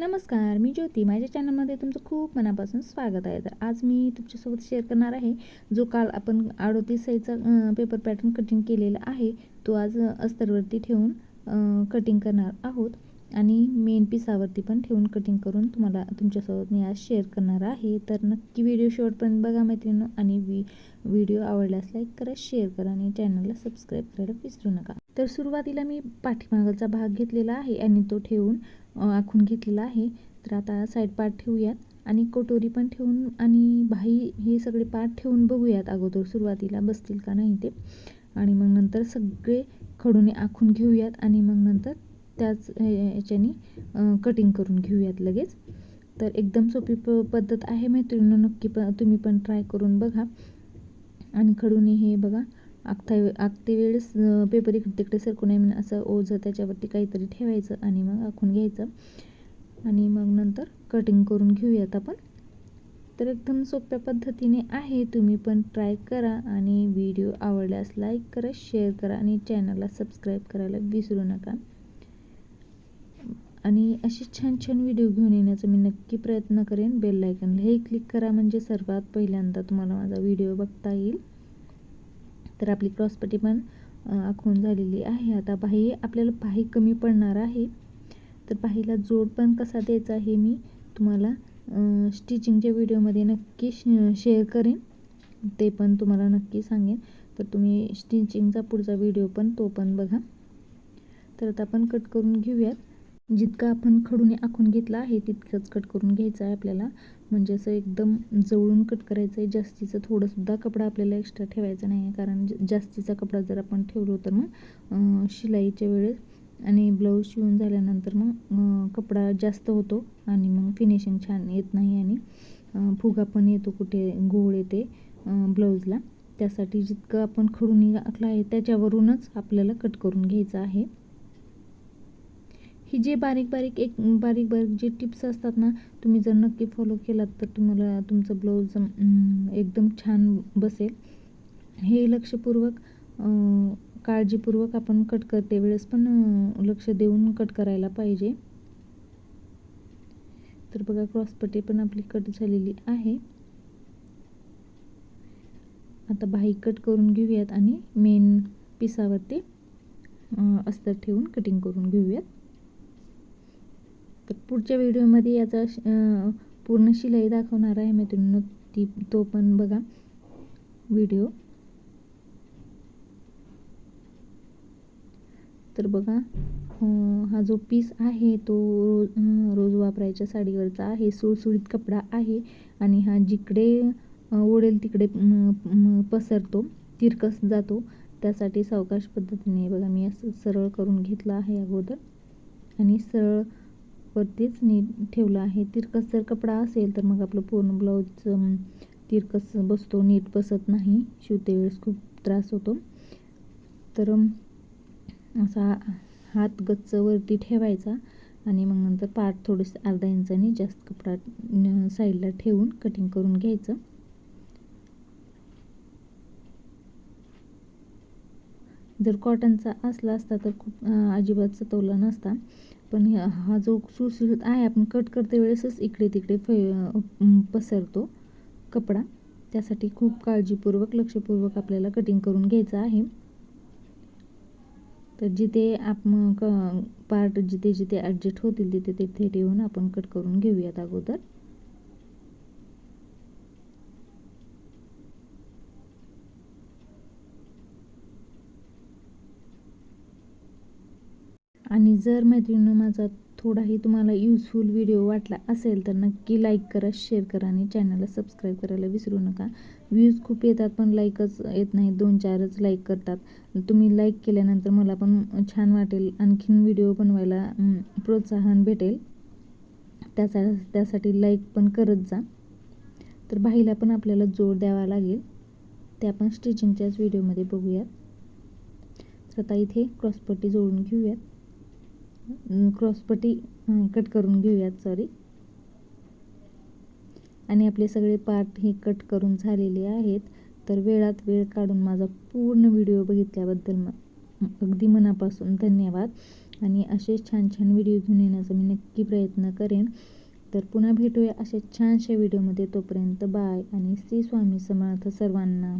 नमस्कार मी ज्योती. माझ्या चॅनलमध्ये तुमचं खूप मनापासून स्वागत आहे. तर आज मी तुमच्यासोबत शेअर करणार आहे जो काल आपण अडोतीस साईजचा पेपर पॅटर्न कटिंग केलेला आहे तो आज अस्तरवरती ठेवून कटिंग करणार आहोत. आणि मेन पिसावरती पण ठेवून कटिंग करून तुम्हाला तुमच्यासोबत मी आज शेअर करणार आहे. तर नक्की व्हिडिओ शेवटपर्यंत बघा मैत्रिणी आणि वी व्हिडिओ आवडल्यास लाईक करा शेअर करा आणि चॅनलला सबस्क्राईब करायला विसरू नका. तर सुरुवातीला मी पाठीमागाचा भाग घेतलेला आहे आणि तो ठेवून आखून घेतलेला आहे. तर आता साईड पार्ट ठेवूयात आणि कटोरी पण ठेवून आणि भाई हे सगळे पार्ट ठेवून बघूयात अगोदर सुरुवातीला बसतील का नाही ते. आणि मग नंतर सगळे खडूने आखून घेऊयात आणि मग नंतर त्याच याच्याने कटिंग करून घेऊयात लगेच. तर एकदम सोपी प पद्धत आहे मैत्रिणीनं नक्की प तुम्ही पण ट्राय करून बघा. आणि खडूने हे बघा आखता आखते वेळेस पेपर इकडे तिकडे सरकू नये म्हणून असं ओझं त्याच्यावरती काहीतरी ठेवायचं आणि मग आखून घ्यायचं. आणि मग नंतर कटिंग करून घेऊयात आपण. तर एकदम सोप्या पद्धतीने आहे तुम्ही पण ट्राय करा आणि व्हिडिओ आवडल्यास लाईक करा शेअर करा आणि चॅनलला सबस्क्राईब करायला विसरू नका. आणि असे छान छान व्हिडिओ घेऊन येण्याचा मी नक्की प्रयत्न करेन. बेल लायकनला हे क्लिक करा म्हणजे सर्वात पहिल्यांदा तुम्हाला माझा व्हिडिओ बघता येईल. तर आपली क्रॉसपट्टी पण आखून झालेली आहे. आता बाही आपल्याला पाही कमी पडणार आहे. तर पाहीला जोड पण कसा द्यायचा हे मी तुम्हाला स्टिचिंगच्या व्हिडिओमध्ये नक्की शेअर करेन. ते पण तुम्हाला नक्की सांगेन. तर तुम्ही स्टिचिंगचा पुढचा व्हिडिओ पण तो पण बघा. तर आता आपण कट करून घेऊयात. जितकं आपण खडूने आखून घेतलं आहे तितकंच कट करून घ्यायचं आहे आपल्याला. म्हणजे असं एकदम जवळून कट करायचं आहे जास्तीचं थोडंसुद्धा कपडा आपल्याला एक्स्ट्रा ठेवायचा नाही आहे कारण जास्तीचा कपडा जर आपण ठेवलो तर मग शिलाईच्या वेळेस आणि ब्लाऊज शिवून झाल्यानंतर मग कपडा जास्त होतो आणि मग फिनिशिंग छान येत नाही आणि फुगा पण येतो कुठे घोळ येते ब्लाऊजला. त्यासाठी जितकं आपण खडून आखलं आहे त्याच्यावरूनच आपल्याला कट करून घ्यायचं आहे. ही जे बारीक बारीक एक बारीक बारीक जे टिप्स असतात ना तुम्ही जर नक्की फॉलो केलात तर तुम्हाला तुमचं ब्लाऊज एकदम छान बसेल. हे लक्षपूर्वक काळजीपूर्वक आपण कट करते वेळेस पण लक्ष देऊन कट करायला पाहिजे. तर बघा क्रॉसपट्टी पण आपली कट झालेली आहे. आता बाही कट करून घेऊयात आणि मेन पिसावरती अस्तर ठेवून कटिंग करून घेऊयात. तर पुढच्या व्हिडिओमध्ये याचा पूर्ण शिलाई दाखवणार आहे मैत्रिणीनं. ती तो पण बघा व्हिडिओ. तर बघा हा जो पीस आहे तो रोज रोज वापरायच्या साडीवरचा आहे. सुळसुळीत कपडा आहे आणि हा जिकडे ओढेल तिकडे पसरतो तिरकस जातो. त्यासाठी सावकाश पद्धतीने बघा मी असं सरळ करून घेतलं आहे अगोदर. आणि सरळ वरतीच नीट ठेवलं आहे. तिरकस जर कपडा असेल तर मग आपलं पूर्ण ब्लाऊज तिरकस बसतो नीट बसत नाही. शिवते वेळेस खूप त्रास होतो. तर असा हात गच्च वरती ठेवायचा आणि मग नंतर पार थोडंसं अर्धा इंचाने जास्त कपडा साईडला ठेवून कटिंग करून घ्यायचं. जर कॉटनचा असला असता तर खूप अजिबात सतवला नसता. पण हा जो सुळसुळीत आहे आपण कट करते वेळेसच इकडे तिकडे फ पसरतो कपडा. त्यासाठी खूप काळजीपूर्वक लक्षपूर्वक आपल्याला कटिंग करून घ्यायचं आहे. तर जिथे आप क पार्ट जिथे जिथे ॲडजस्ट होतील तिथे तिथे ठेवून आपण कट करून घेऊयात अगोदर. आणि जर मैत्रिणीनं माझा थोडाही तुम्हाला यूजफुल व्हिडिओ वाटला असेल तर नक्की लाईक करा शेअर करा आणि चॅनलला सबस्क्राईब करायला विसरू नका. व्ह्यूज खूप येतात पण लाईकच येत नाही दोन चारच लाईक करतात. तुम्ही लाईक केल्यानंतर मला पण छान वाटेल. आणखीन व्हिडिओ बनवायला प्रोत्साहन भेटेल. त्याचा त्यासाठी लाईक पण करत जा. तर बाईला पण आपल्याला जोर द्यावा लागेल. ते आपण स्टिचिंगच्याच व्हिडिओमध्ये बघूयात. तर आता इथे क्रॉसपट्टी जोडून घेऊयात. क्रॉसपट्टी कट करून घेऊयात सॉरी आणि आपले सगळे पार्ट हे कट करून झालेले आहेत. तर वेळात वेळ काढून माझा पूर्ण व्हिडिओ बघितल्याबद्दल अगदी मनापासून धन्यवाद. आणि असे छान छान व्हिडिओ घेऊन येण्याचा मी नक्की प्रयत्न करेन. तर पुन्हा भेटूया अशा छानशा व्हिडिओमध्ये तोपर्यंत बाय आणि श्री स्वामी समर्थ सर्वांना.